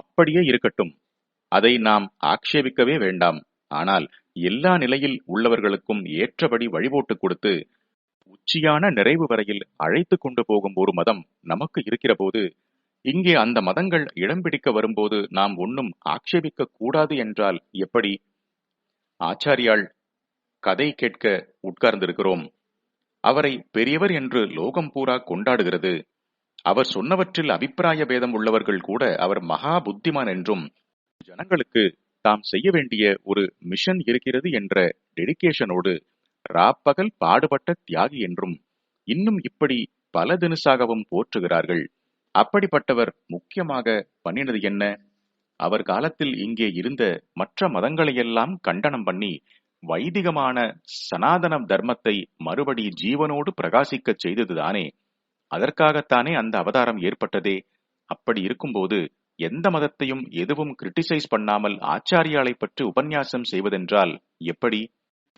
அப்படியே இருக்கட்டும். அதை நாம் ஆக்ஷேபிக்கவே வேண்டாம். ஆனால் எல்லா நிலையில் உள்ளவர்களுக்கும் ஏற்றபடி வழிபோட்டு கொடுத்து உச்சியான நிறைவு வரையில் அழைத்து கொண்டு போகும் ஒரு மதம் நமக்கு இருக்கிற போது இங்கே அந்த மதங்கள் இடம் பிடிக்க வரும்போது நாம் ஒன்னும் ஆக்ஷேபிக்க கூடாது என்றால் எப்படி? ஆச்சாரியால் கதை கேட்க உட்கார்ந்திருக்கிறோம். அவரை பெரியவர் என்று லோகம் பூரா கொண்டாடுகிறது. அவர் சொன்னவற்றில் அபிப்பிராய பேதம் உள்ளவர்கள் கூட அவர் மகா புத்திமான் என்றும் ஜனங்களுக்கு தாம் செய்ய வேண்டிய ஒரு மிஷன் இருக்கிறது என்ற டெடிகேஷனோடு ராப்பகல் பாடுபட்ட தியாகி என்றும் இன்னும் இப்படி பல தினுசாகவும் போற்றுகிறார்கள். அப்படிப்பட்டவர் முக்கியமாக பண்ணினது என்ன? அவர் காலத்தில் இங்கே இருந்த மற்ற மதங்களையெல்லாம் கண்டனம் பண்ணி வைதிகமான சனாதன தர்மத்தை மறுபடி ஜீவனோடு பிரகாசிக்கச் செய்ததுதானே அதற்காகத்தானே அந்த அவதாரம் ஏற்பட்டதே? அப்படி இருக்கும்போது எந்த மதத்தையும் எதுவும் கிரிட்டிசைஸ் பண்ணாமல் ஆச்சாரியாலை பற்றி உபன்யாசம் செய்வதென்றால் எப்படி?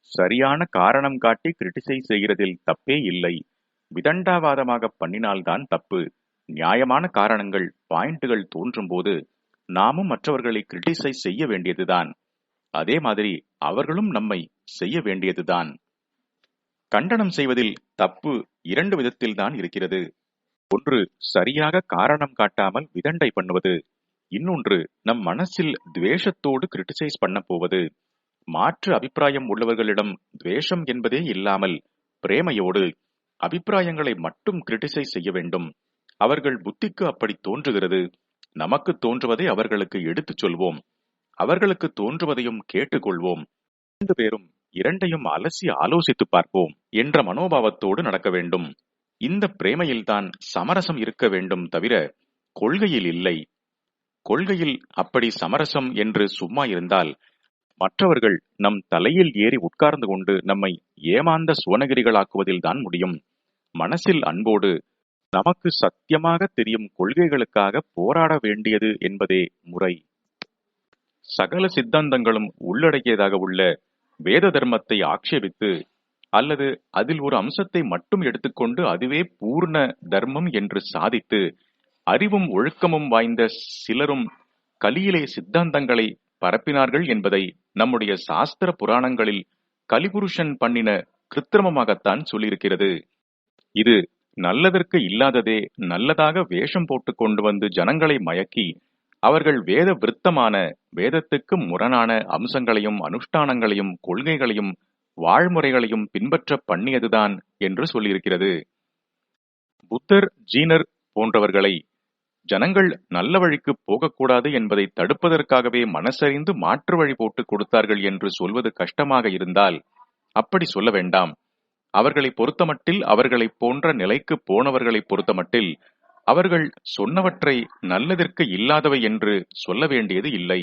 சரியான காரணம் காட்டி கிரிட்டிசைஸ் செய்கிறதில் தப்பே இல்லை. விதண்டாவாதமாக பண்ணினால்தான் தப்பு. நியாயமான காரணங்கள் பாயிண்டுகள் தோன்றும்போது நாமும் மற்றவர்களை கிரிட்டிசைஸ் செய்ய வேண்டியதுதான். அதே மாதிரி அவர்களும் நம்மை செய்ய வேண்டியதுதான். கண்டனம் செய்வதில் தப்பு இரண்டு விதத்தில் தான் இருக்கிறது. ஒன்று சரியாக காரணம் காட்டாமல் விதண்டை பண்ணுவது. இன்னொன்று நம் மனசில் துவேஷத்தோடு கிரிட்டிசைஸ் பண்ண போவது. மாற்று அபிப்பிராயம் உள்ளவர்களிடம் துவேஷம் என்பதே இல்லாமல் பிரேமையோடு அபிப்பிராயங்களை மட்டும் கிரிட்டிசைஸ் செய்ய வேண்டும். அவர்கள் புத்திக்கு அப்படி தோன்றுகிறது. நமக்கு தோன்றுவதை அவர்களுக்கு எடுத்துச் சொல்வோம். அவர்களுக்கு தோன்றுவதையும் கேட்டுக்கொள்வோம் இரண்டு பேரும் இரண்டையும் அலசி ஆலோசித்து பார்ப்போம் என்ற மனோபாவத்தோடு நடக்க வேண்டும். இந்த பிரேமையில்தான் சமரசம் இருக்க வேண்டும் தவிர கொள்கையில் இல்லை. கொள்கையில் அப்படி சமரசம் என்று சும்மா இருந்தால் மற்றவர்கள் நம் தலையில் ஏறி உட்கார்ந்து கொண்டு நம்மை ஏமாந்த சுவனகிரிகளாக்குவதில் தான் முடியும். மனசில் அன்போடு நமக்கு சத்தியமாக தெரியும் கொள்கைகளுக்காக போராட வேண்டியது என்பதே முறை. சகல சித்தாந்தங்களும் உள்ளடக்கியதாக உள்ள வேத தர்மத்தை ஆட்சேபித்து அல்லது அதில் ஒரு அம்சத்தை மட்டும் எடுத்துக்கொண்டு அதுவே பூர்ண தர்மம் என்று சாதித்து அறிவும் ஒழுக்கமும் வாய்ந்த சிலரும் கலியிலே சித்தாந்தங்களை பரப்பினார்கள் என்பதை நம்முடைய சாஸ்திர புராணங்களில் கலிபுருஷன் பண்ணின கிருத்திரமமாகத்தான் சொல்லியிருக்கிறது. இது நல்லதற்கு இல்லாததே நல்லதாக வேஷம் போட்டு கொண்டு வந்து ஜனங்களை மயக்கி அவர்கள் வேத விருத்தமான வேதத்துக்கு முரணான அம்சங்களையும் அனுஷ்டானங்களையும் கொள்கைகளையும் வாழ்முறைகளையும் பின்பற்ற பண்ணியதுதான் என்று சொல்லியிருக்கிறது. புத்தர் ஜீனர் போன்றவர்களை ஜனங்கள் நல்ல வழிக்கு போகக்கூடாது என்பதை தடுப்பதற்காகவே மனசறிந்து மாற்று வழி போட்டு கொடுத்தார்கள் என்று சொல்வது கஷ்டமாக இருந்தால் அப்படி சொல்ல வேண்டாம். அவர்களை பொறுத்தமட்டில் அவர்களைப் போன்ற நிலைக்கு போனவர்களை பொறுத்தமட்டில் அவர்கள் சொன்னவற்றை நல்லதற்கு இல்லாதவை என்று சொல்ல வேண்டியது இல்லை.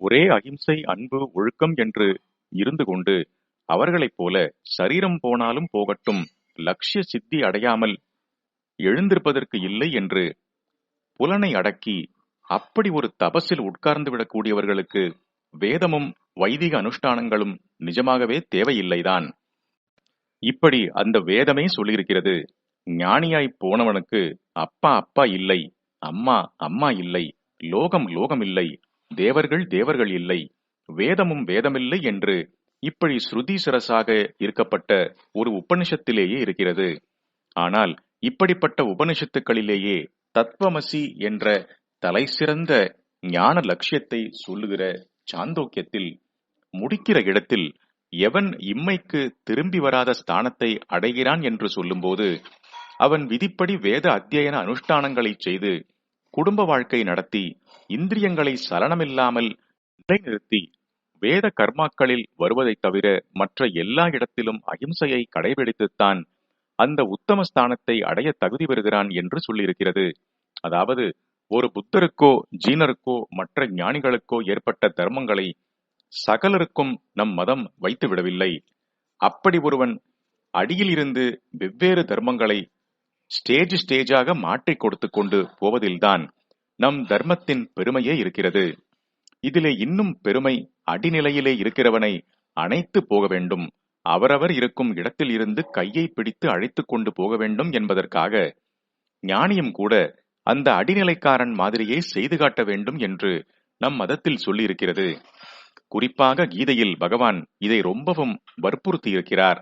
ஒரே அகிம்சை அன்பு ஒழுக்கம் என்று இருந்து கொண்டு அவர்களைப் போல சரீரம் போனாலும் போகட்டும் லட்சிய சித்தி அடையாமல் எழுந்திருப்பதற்கு இல்லை என்று புலனை அடக்கி அப்படி ஒரு தபஸில் உட்கார்ந்து விடக்கூடியவர்களுக்கு வேதமும் வைதிக அனுஷ்டானங்களும் நிஜமாகவே தேவையில்லைதான். இப்படி அந்த வேதமே சொல்லியிருக்கிறது. ஞானியாய் போனவனுக்கு அப்பா அப்பா இல்லை. அம்மா அம்மா இல்லை. லோகம் லோகம் இல்லை. தேவர்கள் தேவர்கள் இல்லை. வேதமும் வேதமில்லை என்று இப்படி ஸ்ருதி சிரசாக இருக்கப்பட்ட ஒரு உபனிஷத்திலேயே இருக்கிறது. ஆனால் இப்படிப்பட்ட உபனிஷத்துக்களிலேயே தத்வமசி என்ற தலைசிறந்த ஞான லட்சியத்தை சொல்லுகிற சாந்தோக்கியத்தில் முடிக்கிற இடத்தில் எவன் இம்மைக்கு திரும்பி வராத ஸ்தானத்தை அடைகிறான் என்று சொல்லும்போது அவன் விதிப்படி வேத அத்தியன அனுஷ்டானங்களை செய்து குடும்ப வாழ்க்கை நடத்தி இந்திரியங்களை சலனமில்லாமல் நிலைநிறுத்தி வேத கர்மாக்களில் வருவதைத் தவிர மற்ற எல்லா இடத்திலும் அகிம்சையை கடைபிடித்துத்தான் அந்த உத்தம ஸ்தானத்தை அடைய தகுதி பெறுகிறான் என்று சொல்லியிருக்கிறது. அதாவது ஒரு புத்தருக்கோ ஜீனருக்கோ மற்ற ஞானிகளுக்கோ ஏற்பட்ட தர்மங்களை சகலருக்கும் நம் மதம் வைத்து விடவில்லை அப்படி ஒருவன் அடியில் இருந்து வெவ்வேறு தர்மங்களை ஸ்டேஜ் ஸ்டேஜாக மாற்றிக் கொடுத்து கொண்டு போவதில்தான் நம் தர்மத்தின் பெருமையே இருக்கிறது. இதிலே இன்னும் பெருமை அடிநிலையிலே இருக்கிறவனை அணைத்து போக வேண்டும். அவரவர் இருக்கும் இடத்தில் இருந்து கையை பிடித்து அழைத்துக் கொண்டு போக வேண்டும் என்பதற்காக ஞானியும் கூட அந்த அடிநிலைக்காரன் மாதிரியே செய்து காட்ட வேண்டும் என்று நம் மதத்தில் சொல்லியிருக்கிறது. குறிப்பாக கீதையில் பகவான் இதை ரொம்பவும் வற்புறுத்தி இருக்கிறார்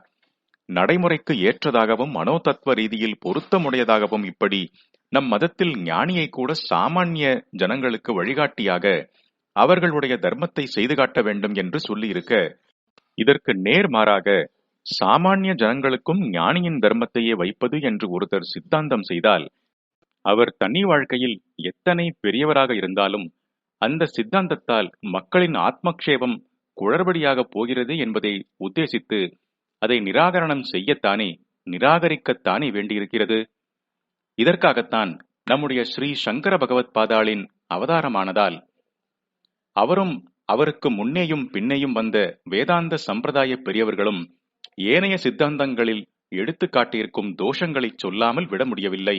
நடைமுறைக்கு ஏற்றதாகவும் மனோதத்துவ ரீதியில் பொருத்தமுடையதாகவும் இப்படி நம் மதத்தில் ஞானியை கூட சாமானிய ஜனங்களுக்கு வழிகாட்டியாக அவர்களுடைய தர்மத்தை செய்து காட்ட வேண்டும் என்று சொல்லியிருக்க இதற்கு நேர்மாறாக சாமானிய ஜனங்களுக்கும் ஞானியின் தர்மத்தையே வைப்பது என்று ஒருத்தர் சித்தாந்தம் செய்தால் அவர் தனி வாழ்க்கையில் எத்தனை பெரியவராக இருந்தாலும் அந்த சித்தாந்தத்தால் மக்களின் ஆத்மக்ஷேபம் குழறுபடியாக போகிறது என்பதை உத்தேசித்து அதை நிராகரணம் செய்யத்தானே நிராகரிக்கத்தானே வேண்டியிருக்கிறது? இதற்காகத்தான் நம்முடைய ஸ்ரீ சங்கர பகவத் பாதாளின் அவதாரமானதால் அவரும் அவருக்கு முன்னேயும் பின்னேயும் வந்த வேதாந்த சம்பிரதாய பெரியவர்களும் ஏனைய சித்தாந்தங்களில் எடுத்து காட்டியிருக்கும் தோஷங்களை சொல்லாமல் விட முடியவில்லை.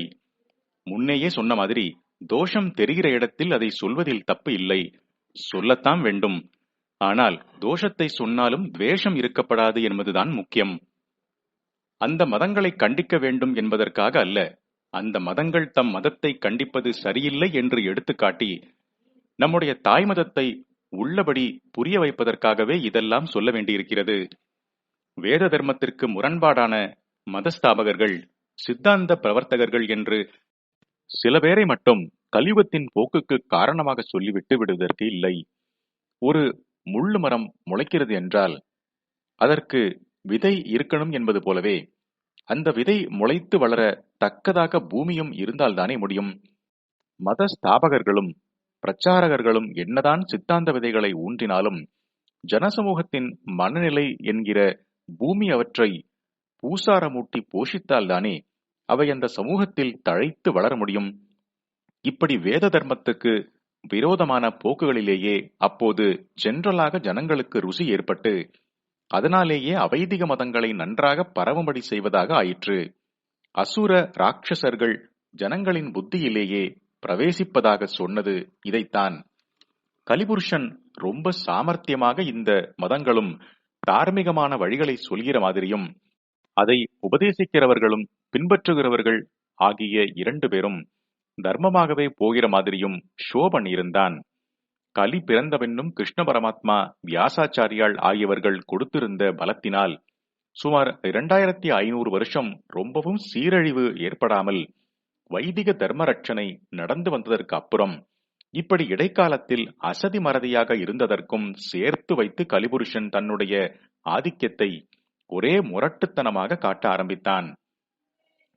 முன்னேயே சொன்ன மாதிரி தோஷம் தெரிகிற இடத்தில் அதை சொல்வதில் தப்பு இல்லை. சொல்லத்தான் வேண்டும். ஆனால் தோஷத்தை சொன்னாலும் துவேஷம் இருக்கப்படாது என்பதுதான் முக்கியம். அந்த மதங்களை கண்டிக்க வேண்டும் என்பதற்காக அல்ல அந்த மதங்கள் தம் மதத்தை கண்டிப்பது சரியில்லை என்று எடுத்துக்காட்டி நம்முடைய தாய் மதத்தை உள்ளபடி புரிய வைப்பதற்காகவே இதெல்லாம் சொல்ல வேண்டியிருக்கிறது. வேத தர்மத்திற்கு முரண்பாடான மதஸ்தாபகர்கள் சித்தாந்த பிரவர்த்தகர்கள் என்று சில பேரை மட்டும் கலியுகத்தின் போக்குக்கு காரணமாக சொல்லிவிட்டு விடுவதற்கு இல்லை. ஒரு முள்ளு மரம் முளைக்கிறது என்றால் அதற்கு விதை இருக்கணும் என்பது போலவே அந்த விதை முளைத்து வளர தக்கதாக பூமியும் இருந்தால்தானே முடியும். மத ஸ்தாபகர்களும் பிரச்சாரகர்களும் என்னதான் சித்தாந்த விதைகளை ஊன்றினாலும் ஜனசமூகத்தின் மனநிலை என்கிற பூமி அவற்றை பூசாரமூட்டி போஷித்தால்தானே அவை அந்த சமூகத்தில் தழைத்து வளர முடியும். இப்படி வேத தர்மத்துக்கு விரோதமான போக்குகளிலேயே அப்போது ஜெனரலாக ஜனங்களுக்கு ருசி ஏற்பட்டு அதனாலேயே அவைதிக மதங்களை நன்றாக பரவும்படி செய்வதாக ஆயிற்று. அசுர ராட்சசர்கள் ஜனங்களின் புத்தியிலேயே பிரவேசிப்பதாக சொன்னது இதைத்தான். கலிபுருஷன் ரொம்ப சாமர்த்தியமாக இந்த மதங்களும் தார்மீகமான வழிகளை சொல்கிற மாதிரியும் அதை உபதேசிக்கிறவர்களும் பின்பற்றுகிறவர்கள் ஆகிய இரண்டு பேரும் தர்மமாகவே போகிற மாதிரியும் ஷோ பண்ணியிருந்தான் கலி பிறந்தவென்னும் கிருஷ்ண பரமாத்மா வியாசாச்சாரியால் ஆகியவர்கள் கொடுத்திருந்த பலத்தினால் சுமார் இரண்டாயிரத்தி ஐநூறு வருஷம் ரொம்பவும் சீரழிவு ஏற்படாமல் வைதிக தர்ம ரட்சணை நடந்து வந்ததற்கு அப்புறம் இப்படி இடைக்காலத்தில் அசதி மறதியாக இருந்ததற்கும் சேர்த்து வைத்து கலிபுருஷன் தன்னுடைய ஆதிக்கத்தை ஒரே முரட்டுத்தனமாக காட்ட ஆரம்பித்தான்.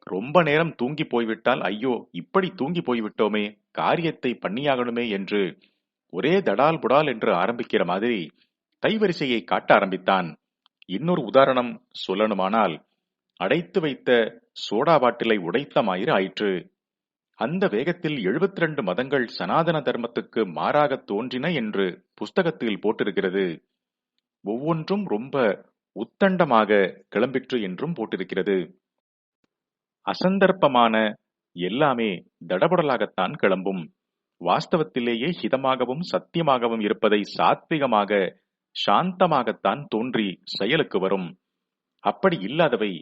ரொம்ப நேரம் தூங்கி போய்விட்டால் ஐயோ இப்படி தூங்கி போய்விட்டோமே காரியத்தை பண்ணியாகணுமே என்று ஒரே தடால் புடால் என்று ஆரம்பிக்கிற மாதிரி கைவரிசையை காட்ட ஆரம்பித்தான். இன்னொரு உதாரணம் சொல்லணுமானால் அடைத்து வைத்த சோடா பாட்டிலை உடைத்த மாயிறு ஆயிற்று. அந்த வேகத்தில் எழுபத்தி ரெண்டு மதங்கள் சனாதன தர்மத்துக்கு மாறாக தோன்றின என்று புஸ்தகத்தில் போட்டிருக்கிறது. ஒவ்வொன்றும் ரொம்ப உத்தண்டமாக கிளம்பிற்று என்றும் போட்டிருக்கிறது. அசந்தர்ப்பமான எல்லாமே தடபுடலாகத்தான் கிளம்பும். வாஸ்தவத்திலேயே ஹிதமாகவும் சத்தியமாகவும் இருப்பதை சாத்விகமாக சாந்தமாகத்தான் தோன்றி செயலுக்கு வரும். அப்படி இல்லாதவை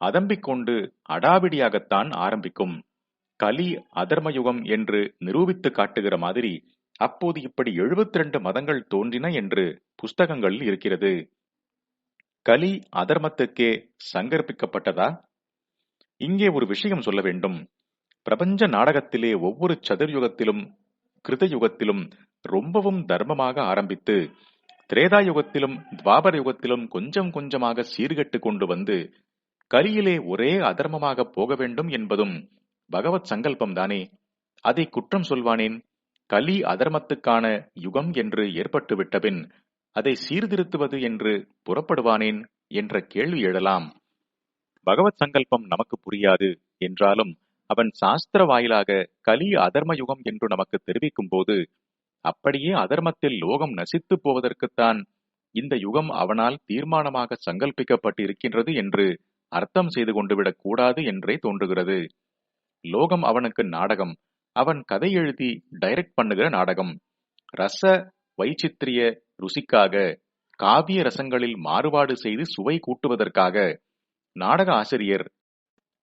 அதம்பிக்கொண்டு அடாவிடியாகத்தான் ஆரம்பிக்கும். கலி அதர்மயுகம் என்று நிரூபித்து காட்டுகிற மாதிரி அப்போது இப்படி எழுபத்தி ரெண்டு மதங்கள் தோன்றின என்று புஸ்தகங்கள் இருக்கிறது. கலி அதர்மத்துக்கே சங்கற்பிக்கப்பட்டதா இங்கே ஒரு விஷயம் சொல்ல வேண்டும். பிரபஞ்ச நாடகத்திலே ஒவ்வொரு சதுர்யுகத்திலும் கிருதயுகத்திலும் ரொம்பவும் தர்மமாக ஆரம்பித்து திரேதா யுகத்திலும் துவாபர யுகத்திலும் கொஞ்சம் கொஞ்சமாக சீர்கெட்டு கொண்டு வந்து கலியிலே ஒரே அதர்மமாக போக வேண்டும் என்பதும் பகவத் சங்கல்பம் தானே அதை குற்றம் சொல்வானேன்? கலி அதர்மத்துக்கான யுகம் என்று ஏற்பட்டு விட்டபின் அதை சீர்திருத்துவது என்று புறப்படுவானேன்? என்ற கேள்வி எழலாம். பகவத் சங்கல்பம் நமக்கு புரியாது என்றாலும் அவன் சாஸ்திர வாயிலாக கலி அதர்ம யுகம் என்று நமக்கு தெரிவிக்கும் போது அப்படியே அதர்மத்தில் லோகம் நசித்து போவதற்குத்தான் இந்த யுகம் அவனால் தீர்மானமாக சங்கல்பிக்கப்பட்டு இருக்கின்றது என்று அர்த்தம் செய்து கொண்டுவிடக் கூடாது என்றே தோன்றுகிறது. லோகம் அவனுக்கு நாடகம். அவன் கதை எழுதி டைரக்ட் பண்ணுகிற நாடகம். ரச வைச்சித்திரிய ருசிக்காக காவிய ரசங்களில் மாறுபாடு செய்து சுவை கூட்டுவதற்காக நாடக ஆசிரியர்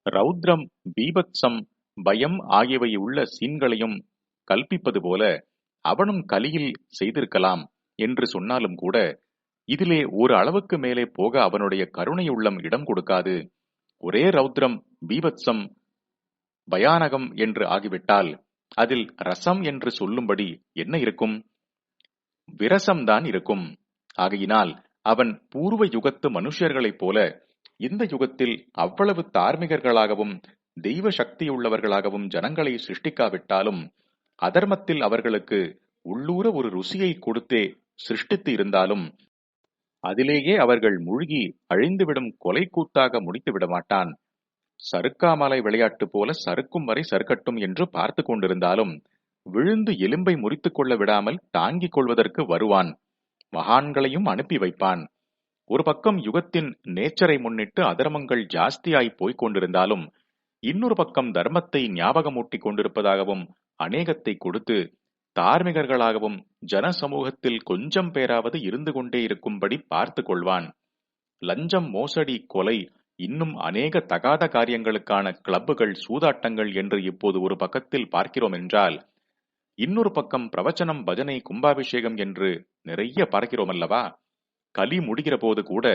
ரௌத்ரம் பீபத்சம் பயம் ஆகியவையுள்ள சீன்களையும் கல்பிப்பது போல அவனும் கலியில் செய்திருக்கலாம் என்று சொன்னாலும் கூட இதிலே ஒரு அளவுக்கு மேலே போக அவனுடைய கருணை உள்ளம் இடம் கொடுக்காது. ஒரே ரௌத்ரம் பீபத்சம் பயானகம் என்று ஆகிவிட்டால் அதில் ரசம் என்று சொல்லும்படி என்ன இருக்கும்? விரசம்தான் இருக்கும். ஆகையினால் அவன் பூர்வ யுகத்து மனுஷர்களைப் போல இந்த யுகத்தில் அவ்வளவு தார்மிகர்களாகவும் தெய்வ சக்தியுள்ளவர்களாகவும் ஜனங்களை சிருஷ்டிக்காவிட்டாலும் அதர்மத்தில் அவர்களுக்கு உள்ளூர ஒரு ருசியை கொடுத்தே சிருஷ்டித்து இருந்தாலும் அதிலேயே அவர்கள் மூழ்கி அழிந்துவிடும் கொலை கூத்தாக முடித்து விடமாட்டான் சறுக்காமலை விளையாட்டு போல சறுக்கும் வரை சறுக்கட்டும் என்று பார்த்து கொண்டிருந்தாலும் விழுந்து எலும்பை முறித்துக் கொள்ள விடாமல் தாங்கிக் கொள்வதற்கு வருவான். மகான்களையும் அனுப்பி வைப்பான். ஒரு பக்கம் யுகத்தின் நேச்சரை முன்னிட்டு அதர்மங்கள் ஜாஸ்தியாய் போய்க் கொண்டிருந்தாலும் இன்னொரு பக்கம் தர்மத்தை ஞாபகமூட்டிக் கொண்டிருப்பதாகவும் அநேகத்தை கொடுத்து தார்மிகர்களாகவும் ஜன சமூகத்தில் கொஞ்சம் பேராவது இருந்து கொண்டே இருக்கும்படி பார்த்து கொள்வான். லஞ்சம் மோசடி கொலை இன்னும் அநேக தகாத காரியங்களுக்கான கிளப்புகள் சூதாட்டங்கள் என்று இப்போது ஒரு பக்கத்தில் பார்க்கிறோம் என்றால் இன்னொரு பக்கம் பிரவச்சனம் பஜனை கும்பாபிஷேகம் என்று நிறைய பார்க்கிறோம் அல்லவா? கலி முடிகிற போது கூட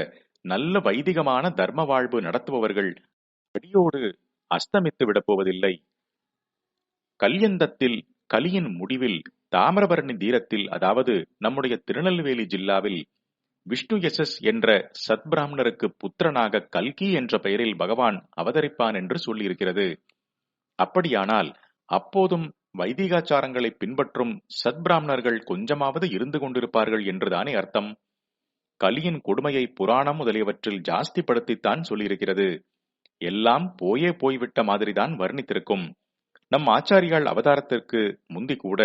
நல்ல வைதிகமான தர்ம வாழ்வு நடத்துபவர்கள் அடியோடு அஸ்தமித்து விடப்போவதில்லை. கல்யந்தத்தில் கலியின் முடிவில் தாமிரபரணி தீரத்தில் அதாவது நம்முடைய திருநெல்வேலி ஜில்லாவில் விஷ்ணு எசஸ் என்ற சத்பிராமணருக்கு புத்திரனாக கல்கி என்ற பெயரில் பகவான் அவதரிப்பான் என்று சொல்லியிருக்கிறது. அப்படியானால் அப்போதும் வைதிகாச்சாரங்களை பின்பற்றும் சத்பிராமணர்கள் கொஞ்சமாவது இருந்து கொண்டிருப்பார்கள் என்றுதானே அர்த்தம்? கலியின் கொடுமையை புராணம் முதலியவற்றில் ஜாஸ்திப்படுத்தித்தான் சொல்லியிருக்கிறது. எல்லாம் போயே போய்விட்ட மாதிரிதான் வர்ணித்திருக்கும். நம் ஆச்சாரியால் அவதாரத்திற்கு முந்தி கூட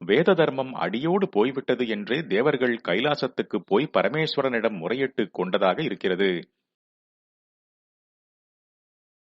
வேத தர்மம் அடியோடு போய்விட்டது என்றே தேவர்கள் கைலாசத்துக்கு போய் பரமேஸ்வரனிடம் முறையிட்டு கொண்டதாக இருக்கிறது.